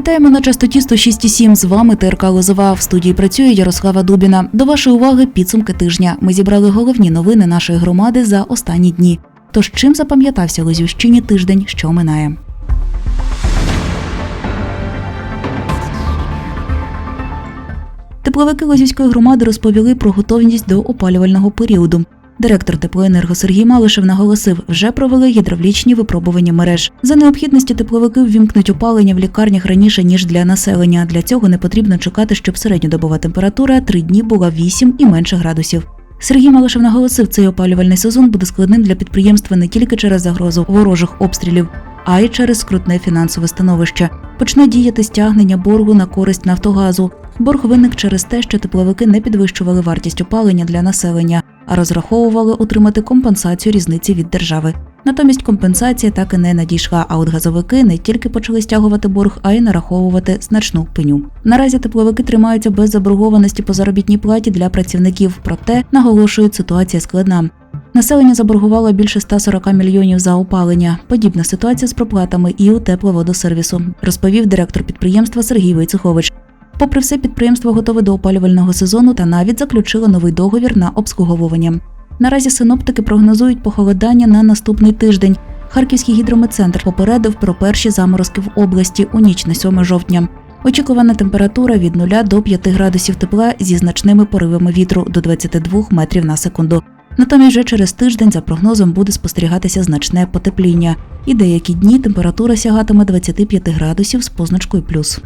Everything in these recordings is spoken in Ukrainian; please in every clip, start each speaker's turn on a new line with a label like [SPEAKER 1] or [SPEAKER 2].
[SPEAKER 1] Вітаємо на частоті 106,7. З вами ТРК Лозова. В студії працює Ярослава Дубіна. До вашої уваги підсумки тижня. Ми зібрали головні новини нашої громади за останні дні. Тож чим запам'ятався Лозівщині тиждень, що минає? Тепловики Лозівської громади розповіли про готовність до опалювального періоду. Директор теплоенерго Сергій Малишев наголосив, вже провели гідравлічні випробування мереж. За необхідності тепловики ввімкнуть опалення в лікарнях раніше ніж для населення. Для цього не потрібно чекати, щоб середньодобова температура три дні була 8 і менше градусів. Сергій Малишев наголосив, цей опалювальний сезон буде складним для підприємства не тільки через загрозу ворожих обстрілів, а й через скрутне фінансове становище. Почне діяти стягнення боргу на користь Нафтогазу. Борг виник через те, що тепловики не підвищували вартість опалення для населення, а розраховували отримати компенсацію різниці від держави. Натомість компенсація так і не надійшла. А от газовики не тільки почали стягувати борг, а й нараховувати значну пеню. Наразі тепловики тримаються без заборгованості по заробітній платі для працівників. Проте наголошують, ситуація складна. Населення заборгувало більше 140 мільйонів за опалення. Подібна ситуація з проплатами і у тепловодосервісу, розповів директор підприємства Сергій Войцехович. Попри все, підприємство готове до опалювального сезону та навіть заключило новий договір на обслуговування. Наразі синоптики прогнозують похолодання на наступний тиждень. Харківський гідрометцентр попередив про перші заморозки в області у ніч на 7 жовтня. Очікувана температура від 0 до 5 градусів тепла зі значними поривами вітру до 22 метрів на секунду. Натомість вже через тиждень за прогнозом буде спостерігатися значне потепління, і деякі дні температура сягатиме 25 градусів з позначкою плюс.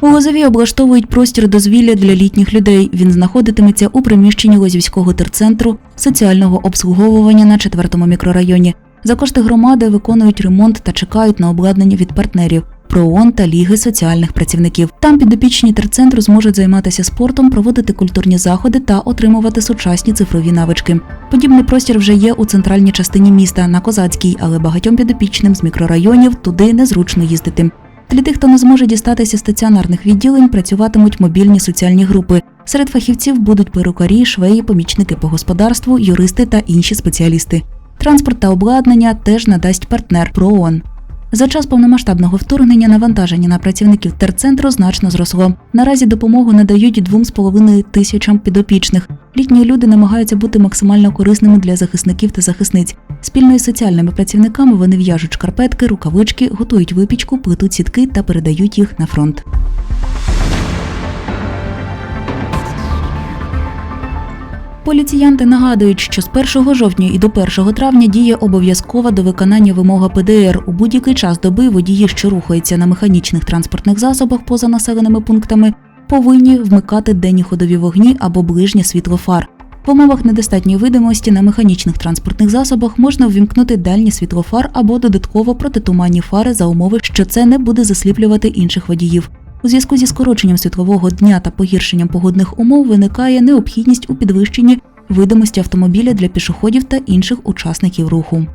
[SPEAKER 1] У Лозові облаштовують простір дозвілля для літніх людей. Він знаходитиметься у приміщенні Лозівського терцентру соціального обслуговування на четвертому мікрорайоні. За кошти громади виконують ремонт та чекають на обладнання від партнерів. ПРООН та Ліги соціальних працівників. Там підопічні терцентру зможуть займатися спортом, проводити культурні заходи та отримувати сучасні цифрові навички. Подібний простір вже є у центральній частині міста на Козацькій, але багатьом підопічним з мікрорайонів туди незручно їздити. Для тих, хто не зможе дістатися стаціонарних відділень, працюватимуть мобільні соціальні групи. Серед фахівців будуть перукарі, швеї, помічники по господарству, юристи та інші спеціалісти. Транспорт та обладнання теж надасть партнер ПРООН. За час повномасштабного вторгнення навантаження на працівників терцентру значно зросло. Наразі допомогу надають 2,5 тисячам підопічних. Літні люди намагаються бути максимально корисними для захисників та захисниць. Спільно із соціальними працівниками вони в'яжуть шкарпетки, рукавички, готують випічку, плетуть сітки та передають їх на фронт. Поліціянти нагадують, що з 1 жовтня і до 1 травня діє обов'язкова до виконання вимога ПДР. У будь-який час доби водії, що рухаються на механічних транспортних засобах поза населеними пунктами, повинні вмикати денні ходові вогні або ближнє світло фар. В умовах недостатньої видимості на механічних транспортних засобах можна ввімкнути дальнє світло фар або додатково протитуманні фари за умови, що це не буде засліплювати інших водіїв. У зв'язку зі скороченням світлового дня та погіршенням погодних умов виникає необхідність у підвищенні видимості автомобіля для пішоходів та інших учасників руху.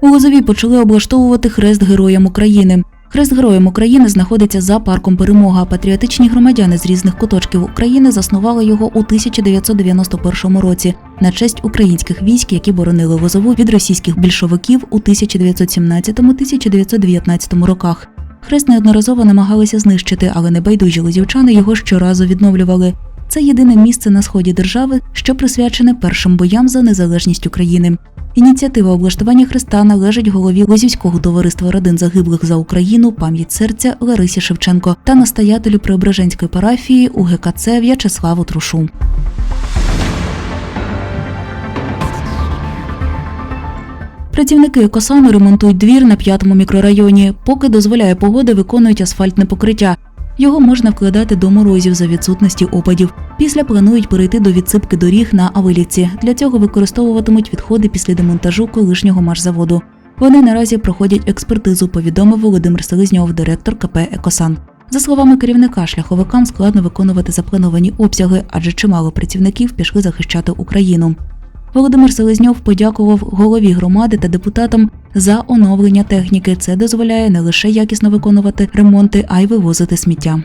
[SPEAKER 1] У Лозові почали облаштовувати хрест Героям України. Хрест Героям України знаходиться за парком Перемога. Патріотичні громадяни з різних куточків України заснували його у 1991 році на честь українських військ, які боронили Лозову від російських більшовиків у 1917-1919 роках. Хрест неодноразово намагалися знищити, але небайдужі лозівчани його щоразу відновлювали. Це єдине місце на сході держави, що присвячене першим боям за незалежність України. Ініціатива облаштування хреста належить голові Лозівського товариства родин загиблих за Україну пам'ять серця Ларисі Шевченко та настоятелю Преображенської парафії УГКЦ В'ячеславу Трушу. Працівники екосану ремонтують двір на п'ятому мікрорайоні. Поки дозволяє погода, виконують асфальтне покриття. Його можна вкладати до морозів за відсутності опадів. Після планують перейти до відсипки доріг на Авилівці. Для цього використовуватимуть відходи після демонтажу колишнього машзаводу. Вони наразі проходять експертизу, повідомив Володимир Селезньов, директор КП Екосан. За словами керівника, шляховикам складно виконувати заплановані обсяги, адже чимало працівників пішли захищати Україну. Володимир Селезньов подякував голові громади та депутатам за оновлення техніки. Це дозволяє не лише якісно виконувати ремонти, а й вивозити сміття.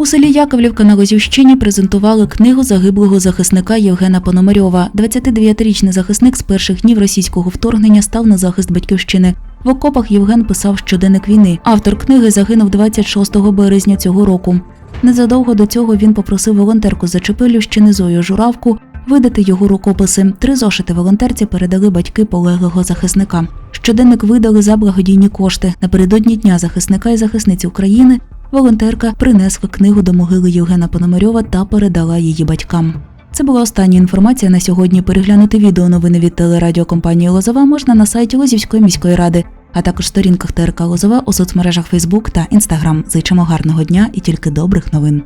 [SPEAKER 1] У селі Яковлівка на Лозівщині презентували книгу загиблого захисника Євгена Пономарьова. 29-річний захисник з перших днів російського вторгнення став на захист батьківщини. В окопах Євген писав щоденник війни. Автор книги загинув 26 березня цього року. Незадовго до цього він попросив волонтерку Зачепилівщини Зою Журавку видати його рукописи. Три зошити волонтерці передали батьки полеглого захисника. Щоденник видали за благодійні кошти. Напередодні дня захисника і захисниці України волонтерка принесла книгу до могили Євгена Пономарьова та передала її батькам. Це була остання інформація на сьогодні. Переглянути відео новини від телерадіокомпанії Лозова можна на сайті Лозівської міської ради, а також сторінках ТРК Лозова у соцмережах Фейсбук та Інстаграм. Зичимо гарного дня і тільки добрих новин.